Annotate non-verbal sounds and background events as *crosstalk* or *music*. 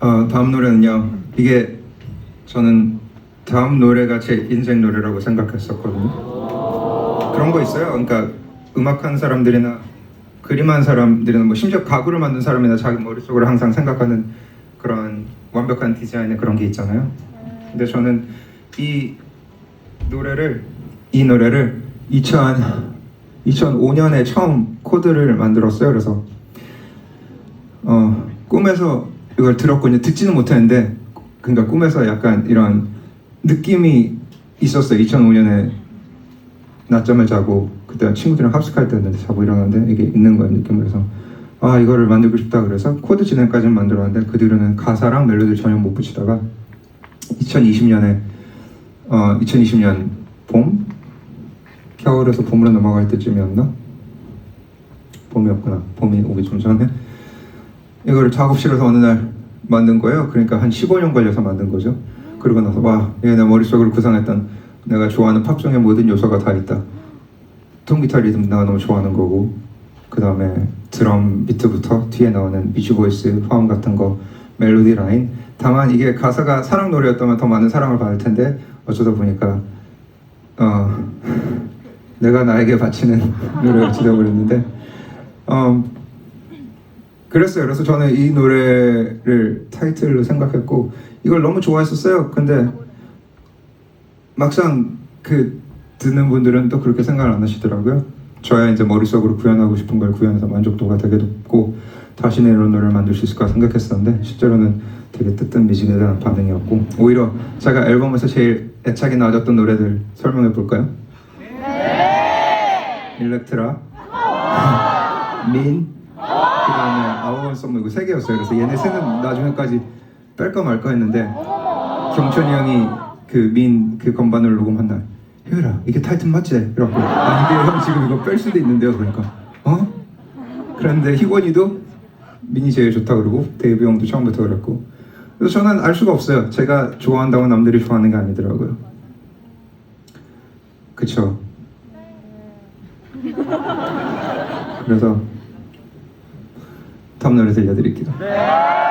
어, 다음 노래는요. 이게 저는 다음 노래가 제 인생 노래라고 생각했었거든요. 그런 거 있어요. 그러니까 음악하는 사람들이나 그림하는 사람들이나 뭐 심지어 가구를 만든 사람이나 자기 머릿속으로 항상 생각하는 그런 완벽한 디자인의 그런 게 있잖아요. 근데 저는 이 노래를 이 노래를 2000 2005년에 처음 코드를 만들었어요. 그래서 어, 꿈에서 이걸 들었거든요. 듣지는 못했는데, 그러니까 꿈에서 약간 이런 느낌이 있었어요. 2005년에 낮잠을 자고 그때 친구들이랑 합숙할 때였는데 자고 일어났는데 이게 있는 거예요. 느낌 그래서 아 이거를 만들고 싶다 그래서 코드 진행까지는 만들었는데 그 뒤로는 가사랑 멜로디를 전혀 못 붙이다가 2020년에 어 2020년 봄 겨울에서 봄으로 넘어갈 때쯤이었나 봄이었구나 봄이 오기 좀 전에 이걸 작업실에서 어느 날 만든 거예요. 그러니까 한 15년 걸려서 만든 거죠. 그러고 나서 와, 이게 내 머릿속으로 구상했던 내가 좋아하는 팝송의 모든 요소가 다 있다. 통기타 리듬 내가 너무 좋아하는 거고 그 다음에 드럼 비트부터 뒤에 나오는 비치 보이스 화음 같은 거 멜로디 라인 다만 이게 가사가 사랑 노래였다면 더 많은 사랑을 받을 텐데 어쩌다 보니까 어 *laughs* 내가 나에게 바치는 노래가 되어버렸는데 어 그랬어요. 그래서 저는 이 노래를 타이틀로 생각했고 이걸 너무 좋아했었어요. 근데 막상 그 듣는 분들은 또 그렇게 생각을 안 하시더라고요. 저야 이제 머릿속으로 구현하고 싶은 걸 구현해서 만족도가 되게 높고 다시는 이런 노래를 만들 수 있을까 생각했었는데 실제로는 되게 뜨뜻미지근에 대한 반응이었고 오히려 제가 앨범에서 제일 애착이 나졌던 노래들 설명해 볼까요? 일렉트라, *laughs* 민, 그 다음에 아워원 이거 세 개였어요. 그래서 얘네 세는 나중에까지 뺄까 말까 했는데 경천이 형이 그 민 그 건반을 녹음한 날 효율아 이게 타이틀 맞지? 이러고 아 이게 형 지금 이거 뺄 수도 있는데요 그러니까 어? 그런데 희권이도 민이 제일 좋다 그러고 데이브 형도 처음부터 그랬고 그래서 저는 알 수가 없어요 제가 좋아한다고 남들이 좋아하는 게 아니더라고요 그쵸 그래서 다음 노래 들려드릴게요